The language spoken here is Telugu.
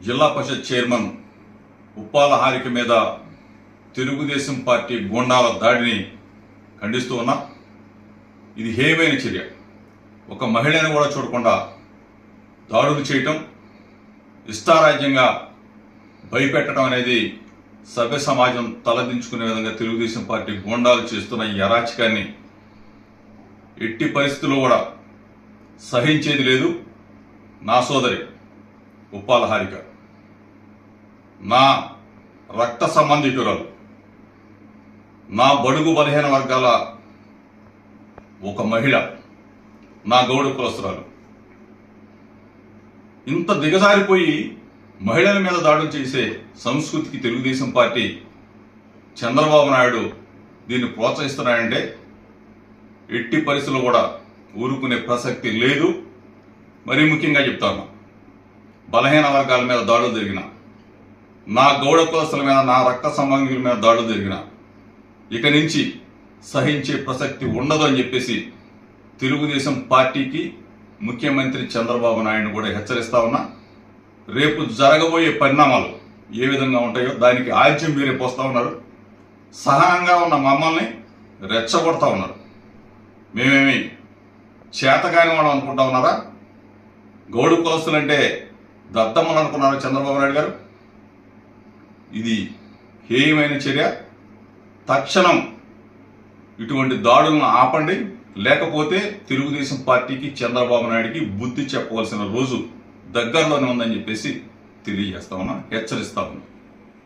జిల్లా పరిషత్ చైర్మన్ ఉప్పాల హారిక మీద తెలుగుదేశం పార్టీ గోండాల దాడిని ఖండిస్తూ ఉన్నా ఇది హేయమైన చర్య. ఒక మహిళను కూడా చూడకుండా దాడులు చేయటం ఇష్టారాజ్యంగా భయపెట్టడం అనేది సభ్య సమాజం తలదించుకునే విధంగా తెలుగుదేశం పార్టీ గోండాలు చేస్తున్న ఈ అరాచకాన్ని ఎట్టి పరిస్థితుల్లో కూడా సహించేది లేదు. నా సోదరి ఉప్పాల హారిక నా రక్త సంబంధికురాలు. నా బడుగు బలహీన వర్గాల ఒక మహిళ. నా గౌడ కులస్తురాలు. ఇంత దిగజారిపోయి మహిళల మీద దాడులు చేసే సంస్కృతికి తెలుగుదేశం పార్టీ చంద్రబాబు నాయుడు దీన్ని ప్రోత్సహిస్తున్నాయంటే ఎట్టి పరిస్థితుల్లో కూడా ఊరుకునే ప్రసక్తి లేదు. మరీ ముఖ్యంగా చెప్తాను. బలహీన వర్గాల మీద దాడులు జరిగిన నా గౌడ కులస్తుల మీద నా రక్త సంబంధుల మీద దాడులు జరిగిన ఇక నుంచి సహించే ప్రసక్తి ఉండదు అని చెప్పేసి తెలుగుదేశం పార్టీకి ముఖ్యమంత్రి చంద్రబాబు నాయుడు కూడా హెచ్చరిస్తా ఉన్నా. రేపు జరగబోయే పరిణామాలు ఏ విధంగా ఉంటాయో దానికి ఆజ్యం మీరే పోస్తా ఉన్నారు. సహనంగా ఉన్న మమ్మల్ని రెచ్చగొడతా ఉన్నారు. మేమేమి చేతగాని వాళ్ళం అనుకుంటా ఉన్నారా? గౌడు కులస్తులంటే దత్తమ్మలు అనుకున్నారు చంద్రబాబు నాయుడు గారు? ఇది హేయమైన చర్య. తక్షణం ఇటువంటి దాడులను ఆపండి. లేకపోతే తెలుగుదేశం పార్టీకి చంద్రబాబు నాయుడికి బుద్ధి చెప్పవలసిన రోజు దగ్గరలోనే ఉందని చెప్పేసి తెలియజేస్తా ఉన్నా హెచ్చరిస్తా ఉన్నా.